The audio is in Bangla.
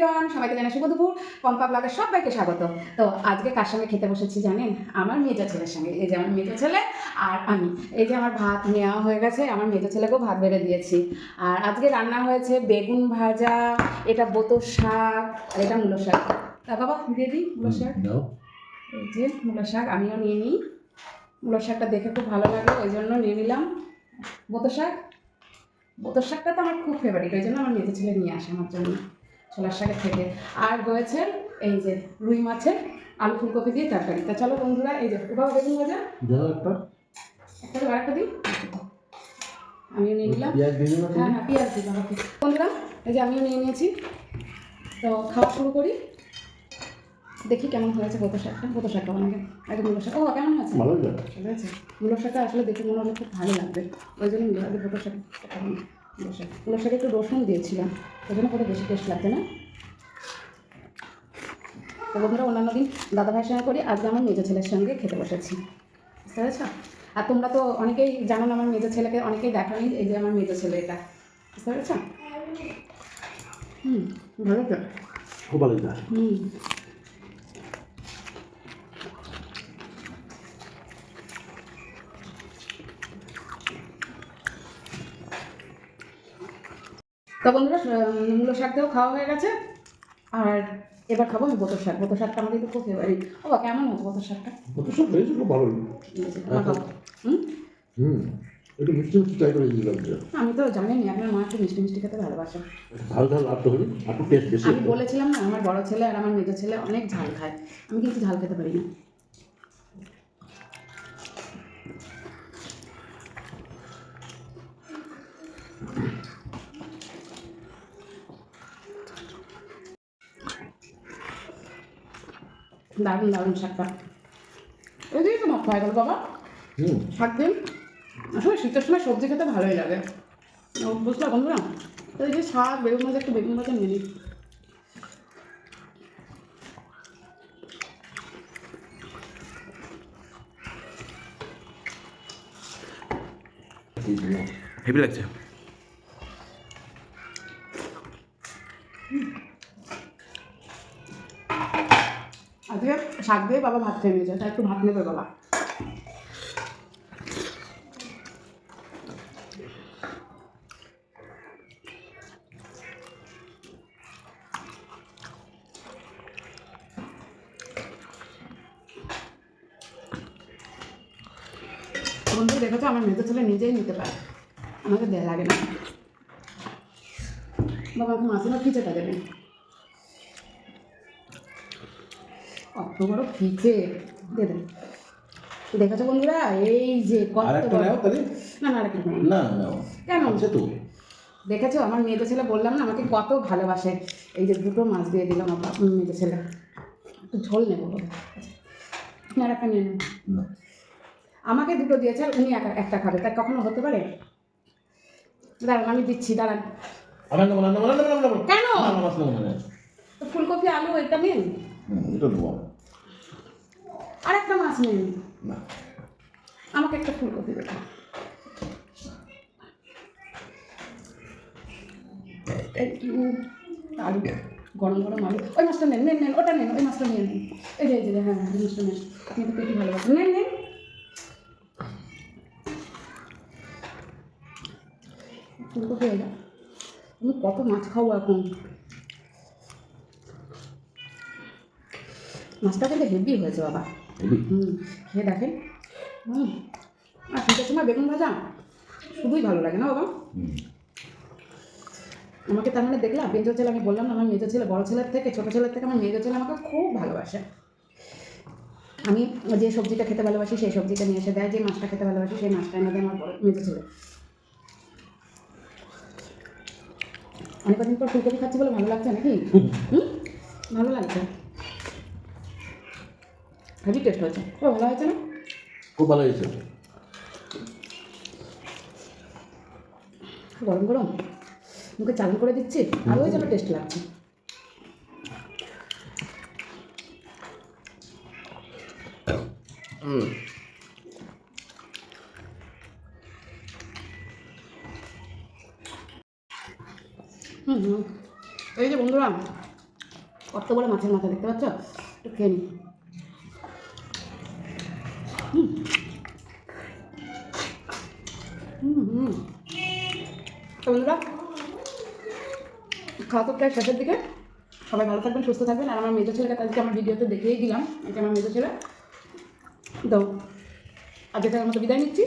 এভরিওয়ান সবাইকে জানাই শুভ দুপুর। পম্পা ব্লগের সবাইকে স্বাগত। তো আজকে কার সঙ্গে খেতে বসেছি জানেন? আমার মেজো ছেলের সঙ্গে। এই যে আমার মেজো ছেলে আর আমি। এই যে আমার ভাত নেওয়া হয়ে গেছে আমার মেজো ছেলেকেও ভাত বেড়ে দিয়েছি। আর আজকে রান্না হয়েছে বেগুন ভাজা এটা বোতর শাক আর এটা মূলো শাক। তা বাবা দিয়ে দিই মূলো শাক. এই যে মূলো শাক আমিও নিয়ে নিই। মূলো শাকটা দেখে খুব ভালো লাগে ওই জন্য নিয়ে নিলাম। বোতো শাক? বোতো শাকটা তো আমার খুব ফেভারিট ওই জন্য আমার মেজে ছেলে নিয়ে আসে আমার জন্য। ছোলার শাকের থেকে। আর রয়েছে এই যে রুই মাছের আলু ফুলকপি দিয়ে তরকারি। তা চলো বন্ধুরা এই যে বাবা বেগুন ভাজা। দাও একটা। একটা আর একটা দিই? আমিও নিয়ে নিলাম। হ্যাঁ হ্যাঁ পেঁয়াজ দিই বাবাকে বন্ধুরা এই যে আমিও নিয়ে নিয়েছি। তো খাওয়া শুরু করি। দেখি কেমন হয়েছে বোতো শাকটা বোতো শাকটা বানাবে আগে মূলো শাক ও কেমন আছে ভালো আছে মূলো শাকটা আসলে দেখে মনে হলো খুব ভালো লাগবে। ওই জন্য মূলো আগে মূলো শাকে একটু রসুন দিয়েছিলাম। ওই জন্য করে বেশি টেস্ট লাগছে না। তো বন্ধুরা অন্যান্য দিন দাদা ভাইয়ের সঙ্গে করি আজকে আমার মেজো ছেলের সঙ্গে খেতে বসেছি। বুঝতে পেরেছ? আর তোমরা তো অনেকেই জানো না আমার মেজো ছেলেকে অনেকেই দেখানি এই যে আমার মেজো ছেলে এটা। বুঝতে পেরেছ? হুম ভালো তো। খুব ভালো হুম। তো বন্ধুরা মূলো শাকটাও খাওয়া হয়ে গেছে। আর এবার খাব আমি বোতর শাক। বোতর শাকটা আমাদের খুব ফেভারিট ও বা কেমন হচ্ছে বোতর শাকটা? কত সব হয়েছে খুব ভালো। হুম? হুম একটু মিষ্টি মিষ্টি ট্রাই করে দিলাম আমি তো জানিনি আপনার মা একটু মিষ্টি মিষ্টি খেতে ভালোবাসে। ঝাল ঝাল আর তো টেস্ট বেশি আমি বলেছিলাম না আমার বড় ছেলে আর আমার মেজো ছেলে অনেক ঝাল খায়। আমি কিন্তু ঝাল খেতে পারি না। দারুণ দারুণ শাকটা। ওই দিকে তো মাছ খাওয়া গেল বাবা। শাক দিন। আসলে শীতের সময় সবজি খেতে ভালোই লাগে। ও, বুঝলা বন্ধুরা? এই যে শাক বেগুন ভাজা একটু বেগুন ভাজা নিয়ে নিই হেভি লাগছে। আজকে শাক দিয়ে বাবা ভাত খেয়ে নিয়েছে তাই একটু ভাত নেবে বাবা। বন্ধু, দেখেছ, আমার মেয়েদের ছেলে নিজেই নিতে পারে। আমাকে দেয়া লাগে না। বাবা আমাকে মাসিমা খিচেটা দেবেন কত বড় ফিচে দিয়ে দেন দেখেছ বন্ধুরা এই যে কত বড় না না আরেকটা না না কেন? আছে তো। দেখেছ আমার মেয়েদের ছেলে বললাম না আমাকে কত ভালোবাসে। এই যে দুটো মাছ দিয়ে দিলাম আমার মেয়েদের ছেলে একটু ঝোল নেব আপনি একটা নিয়ে আমাকে দুটো দিয়েছে আর উনি একা একটা খাবে। তাই কখনো হতে পারে? দাঁড়ান আমি দিচ্ছি দাঁড়ান। না না না না না না। কেন? না না না না। না ফুলকপি আলু এটা নিন। এটা দেবো আর একটা মাছ নিন না। আমাকে একটা ফুলকপি দেবেন থ্যাংক ইউ আলু গরম গরম আলু। ওই মাছটা নেন নেন নেন ওটা নেন ওই মাছটা নিয়ে নেন এই যে এই যে হ্যাঁ হ্যাঁ মাছটা নেন আপনি তো পেটি ভালোবাসেন নেন নেন ফুলকপি যাও আমি কত মাছ খাব এখন? মাছটা কিন্তু হেভি হয়েছে বাবা। হুম খেয়ে দেখেন। হুম আর শীতের সময় বেগুন ভাজা শুধুই ভালো লাগে না বাবা। আমাকে তার মানে দেখলাম মেজো ছেলে আমি বললাম না আমার মেজো ছেলে বড় ছেলের থেকে ছোটো ছেলের থেকে আমার মেজো ছেলে আমাকে খুব ভালোবাসে। আমি যে সবজিটা খেতে ভালোবাসি সেই সবজিটা নিয়ে এসে দেয় যে মাছটা খেতে ভালোবাসি সেই মাছটা এনে দেয় আমার বড় মেজো ছেলে। অনেক দিন পর ফুলকপি খাচ্ছি বলে ভালো লাগছে নাকি? হুম ভালো লাগছে। হেভি টেস্ট হয়েছে। খুব ভালো হয়েছে না? খুব ভালো হয়েছে। গরম গরম? মুখে চালু করে দিচ্ছি? আরও যেন টেস্ট লাগছে? হুম। হুম হুম। এই যে বন্ধুরা কত বড় মাছের মাথা দেখতে পাচ্ছ? একটু খেয়ে নিই। বন্ধুরা, খাওয়া তো প্রায় শেষের দিকে। সবাই ভালো থাকবেন, সুস্থ থাকবেন। আর আমার মেজো ছেলেকে আজকে আমার ভিডিওতে দেখেই দিলাম। এটা আমার মেজো ছেলে। তো আজকে আমার মতো বিদায় নিচ্ছি।